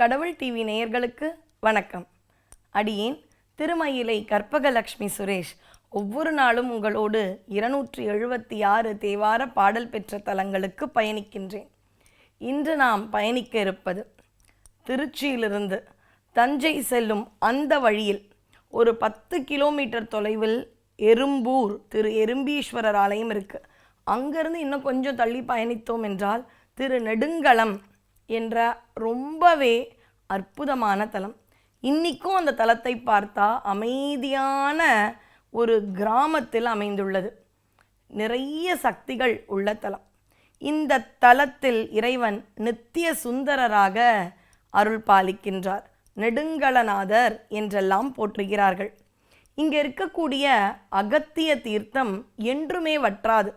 கடவுள் டிவி நேயர்களுக்கு வணக்கம். அடியேன் திருமயிலை கற்பகலக்ஷ்மி சுரேஷ். ஒவ்வொரு நாளும் உங்களோடு இருநூற்றி எழுபத்தி ஆறு தேவார பாடல் பெற்ற தலங்களுக்கு பயணிக்கின்றேன். இன்று நாம் பயணிக்க இருப்பது திருச்சியிலிருந்து தஞ்சை செல்லும் அந்த வழியில் ஒரு பத்து கிலோமீட்டர் தொலைவில் எறும்பூர் திரு எறும்பீஸ்வரர் ஆலயம் இருக்குது அங்கேருந்து இன்னும் கொஞ்சம் தள்ளி பயணித்தோம் என்றால் திரு நெடுங்களம் என்ற ரொம்பவே அற்புதமான தலம். இன்றைக்கும் அந்த தலத்தை பார்த்தா அமைதியான ஒரு கிராமத்தில் அமைந்துள்ளது. நிறைய சக்திகள் உள்ள தலம். இந்த தலத்தில் இறைவன் நித்திய சுந்தரராக அருள் பாலிக்கின்றார். நெடுங்கலநாதர் என்றெல்லாம் போற்றுகிறார்கள். இங்கே இருக்கக்கூடிய அகத்திய தீர்த்தம் என்றுமே வற்றாது.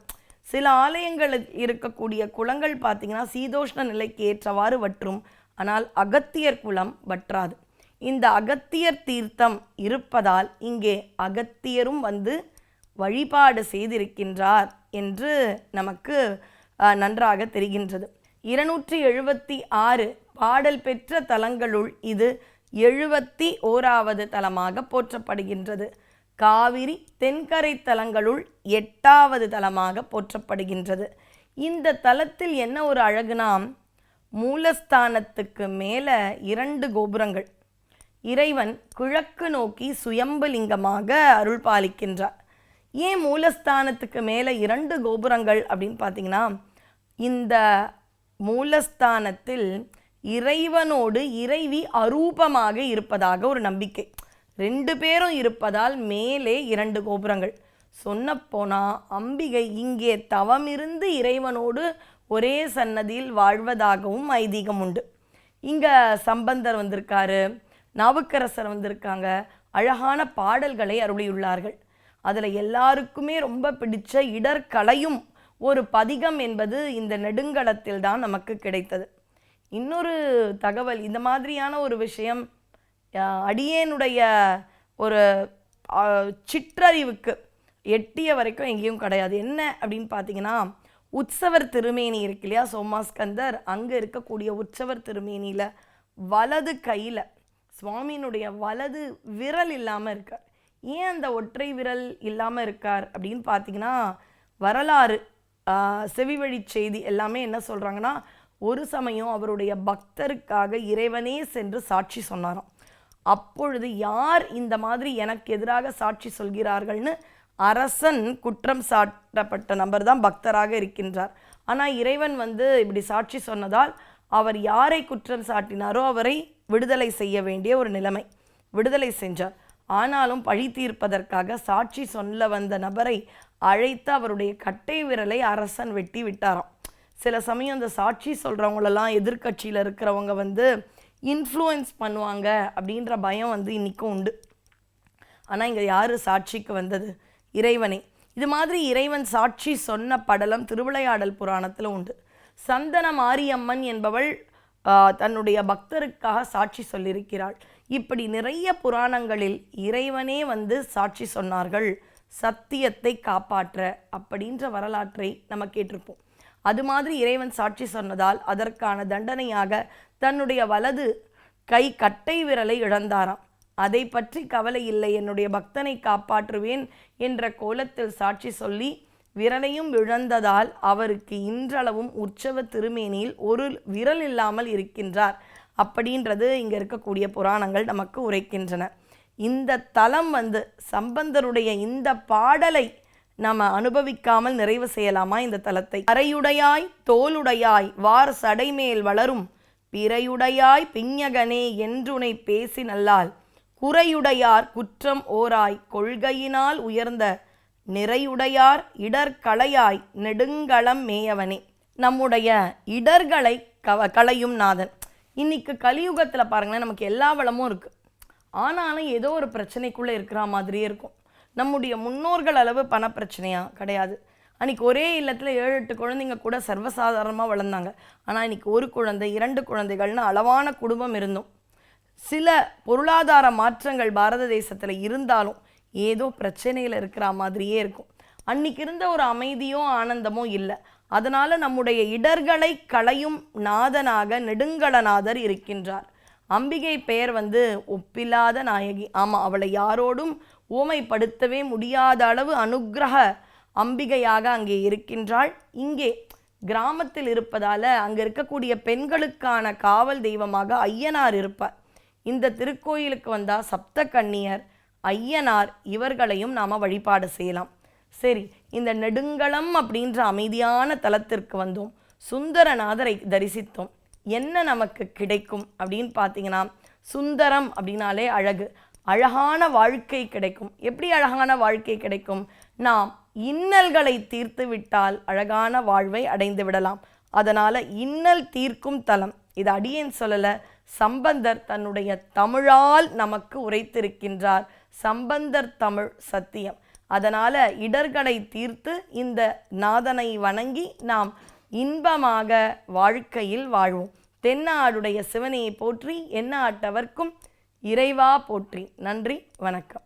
சில ஆலயங்களில் இருக்கக்கூடிய குளங்கள் பார்த்தீங்கன்னா சீதோஷ்ண நிலைக்கு ஏற்றவாறு வற்றும். ஆனால் அகத்தியர் குலம் வற்றாது. இந்த அகத்தியர் தீர்த்தம் இருப்பதால் இங்கே அகத்தியரும் வந்து வழிபாடு செய்திருக்கின்றார் என்று நமக்கு நன்றாக தெரிகின்றது. இருநூற்றி எழுபத்தி ஆறு பாடல் பெற்ற தலங்களுள் இது எழுபத்தி ஓராவது தலமாக போற்றப்படுகின்றது. காவிரி தென்கரை தலங்களுள் எட்டாவது தலமாக போற்றப்படுகின்றது. இந்த தலத்தில் என்ன ஒரு அழகுனா மூலஸ்தானத்துக்கு மேலே இரண்டு கோபுரங்கள். இறைவன் கிழக்கு நோக்கி சுயம்புலிங்கமாக அருள் பாலிக்கின்றார். ஏன் மூலஸ்தானத்துக்கு மேலே இரண்டு கோபுரங்கள் அப்படின்னு பார்த்தீங்கன்னா இந்த மூலஸ்தானத்தில் இறைவனோடு இறைவி அரூபமாக இருப்பதாக ஒரு நம்பிக்கை. ரெண்டு பேரும் இருப்பதால் மேலே இரண்டு கோபுரங்கள். சொன்னப்போனால் அம்பிகை இங்கே தவமிருந்து இறைவனோடு ஒரே சன்னதியில் வாழ்வதாகவும் ஐதீகம் உண்டு. இங்கே சம்பந்தர் வந்திருக்காரு நாவுக்கரசர் வந்திருக்காங்க அழகான பாடல்களை அருளியுள்ளார்கள். அதில் எல்லாருக்குமே ரொம்ப பிடிச்ச இடர்கலையும் ஒரு பதிகம் என்பது இந்த நெடுங்கலத்தில் தான் நமக்கு கிடைத்தது. இன்னொரு தகவல் இந்த மாதிரியான ஒரு விஷயம் அடியேனுடைய ஒரு சிற்றறிவுக்கு எட்டிய வரைக்கும் எங்கேயும் கிடையாது. என்ன அப்படின்னு பார்த்தீங்கன்னா உற்சவர் திருமேனி இருக்கு இல்லையா சோமாஸ்கந்தர் அங்கே இருக்கக்கூடிய உற்சவர் திருமேனியில் வலது கையில் சுவாமியினுடைய வலது விரல் இல்லாமல் இருக்கார். ஏன் அந்த ஒற்றை விரல் இல்லாமல் இருக்கார் அப்படின்னு பார்த்தீங்கன்னா வரலாறு ஆஹ், செவிவழி செய்தி எல்லாமே என்ன சொல்கிறாங்கன்னா ஒரு சமயம் அவருடைய பக்தருக்காக இறைவனே சென்று சாட்சி சொன்னாராம். அப்பொழுது யார் இந்த மாதிரி எனக்கு எதிராக சாட்சி சொல்கிறார்கள்னு அரசன் குற்றம் சாட்டப்பட்ட நபர் தான் பக்தராக இருக்கின்றார். ஆனால் இறைவன் வந்து இப்படி சாட்சி சொன்னதால் அவர் யாரை குற்றம் சாட்டினாரோ அவரை விடுதலை செய்ய வேண்டிய ஒரு நிலைமை விடுதலை செஞ்சார். ஆனாலும் பழி தீர்ப்பதற்காக சாட்சி சொல்ல வந்த நபரை அழைத்து அவருடைய கட்டை விரலை அரசன் வெட்டி விட்டாராம். சில சமயம் அந்த சாட்சி சொல்கிறவங்களெல்லாம் எதிர்க்கட்சியில் இருக்கிறவங்க வந்து இன்ஃப்ளூயன்ஸ் பண்ணுவாங்க அப்படின்ற பயம் வந்து இன்றைக்கும் உண்டு. ஆனால் இங்கே யார் சாட்சிக்கு வந்தது? இறைவனே. இது மாதிரி இறைவன் சாட்சி சொன்ன படலம் திருவிளையாடல் புராணத்தில் உண்டு. சந்தன மாரியம்மன் என்பவள் தன்னுடைய பக்தருக்காக சாட்சி சொல்லியிருக்கிறாள். இப்படி நிறைய புராணங்களில் இறைவனே வந்து சாட்சி சொன்னார்கள். சத்தியத்தை காப்பாற்ற அப்படின்ற வரலாற்றை நம்ம கேட்டிருப்போம். அது மாதிரி இறைவன் சாட்சி சொன்னதால் அதற்கான தண்டனையாக தன்னுடைய வலது கை கட்டை விரலை இழந்தாராம். அதை பற்றி கவலை இல்லை என்னுடைய பக்தனை காப்பாற்றுவேன் என்ற கோலத்தில் சாட்சி சொல்லி விரலையும் இழந்ததால் அவருக்கு இன்றளவும் உற்சவ திருமேனியில் ஒரு விரல் இல்லாமல் இருக்கின்றார். அப்படின்றது இங்கே இருக்கக்கூடிய புராணங்கள் நமக்கு உரைக்கின்றன. இந்த தலம் வந்து சம்பந்தருடைய இந்த பாடலை நாம் அனுபவிக்காமல் நிறைவு செய்யலாமா இந்த தலத்தை? அறையுடையாய் தோலுடையாய் வார் சடைமேல் வளரும் பிறையுடையாய் பிஞகனே என்றுனை பேசி நல்லால் குறையுடையார் குற்றம் ஓராய் கொள்கையினால் உயர்ந்த நிறையுடையார் இடர்களையாய் நெடுங்களம் மேயவனே. நம்முடைய இடர்களை கவ களையும் நாதன். இன்னைக்கு கலியுகத்தில் பாருங்களேன் நமக்கு எல்லா வளமும் இருக்குது ஆனாலும் ஏதோ ஒரு பிரச்சனைக்குள்ளே இருக்கிற மாதிரியே இருக்கும். நம்முடைய முன்னோர்கள் அளவு பண பிரச்சனையா? கிடையாது. அன்றைக்கி ஒரே இல்லத்தில் ஏழு எட்டு குழந்தைங்க கூட சர்வசாதாரணமாக வளர்ந்தாங்க. ஆனால் இன்னைக்கு ஒரு குழந்தை இரண்டு குழந்தைகள்னு அளவான குடும்பம் இருந்தோம். சில பொருளாதார மாற்றங்கள் பாரத தேசத்தில் இருந்தாலும் ஏதோ பிரச்சனையில் இருக்கிற மாதிரியே இருக்கும். அன்னைக்கு இருந்த ஒரு அமைதியோ ஆனந்தமோ இல்லை. அதனால் நம்முடைய இடர்களை களையும் நாதனாக நெடுங்கலநாதர் இருக்கின்றார். அம்பிகை பெயர் வந்து ஒப்பில்லாத நாயகி. ஆமாம் அவளை யாரோடும் ஊமைப்படுத்தவே முடியாத அளவு அனுக்கிரக அம்பிகையாக அங்கே இருக்கின்றாள். இங்கே கிராமத்தில் இருப்பதால் அங்கே இருக்கக்கூடிய பெண்களுக்கான காவல் தெய்வமாக ஐயனார் இருப்பார். இந்த திருக்கோயிலுக்கு வந்தால் சப்த கன்னியர் ஐயனார் இவர்களையும் நாம் வழிபாடு செய்யலாம். சரி இந்த நெடுங்களம் அப்படின்ற அமைதியான தலத்திற்கு வந்தோம். சுந்தரநாதரை தரிசித்தோம். என்ன நமக்கு கிடைக்கும் அப்படின்னு பார்த்தீங்கன்னா சுந்தரம் அப்படின்னாலே அழகு. அழகான வாழ்க்கை கிடைக்கும். எப்படி அழகான வாழ்க்கை கிடைக்கும்? நாம் இன்னல்களை தீர்த்து விட்டால் அழகான வாழ்வை அடைந்து விடலாம். அதனால் இன்னல் தீர்க்கும் தலம். இது அடியேன் சொல்லலை சம்பந்தர் தன்னுடைய தமிழால் நமக்கு உரைத்திருக்கின்றார். சம்பந்தர் தமிழ் சத்தியம். அதனால் இடர்களை தீர்த்து இந்த நாதனை வணங்கி நாம் இன்பமாக வாழ்க்கையில் வாழ்வோம். தென்னாடுடைய சிவனையை போற்றி என்னாட்டவர்க்கும் இறைவா போற்றி. நன்றி வணக்கம்.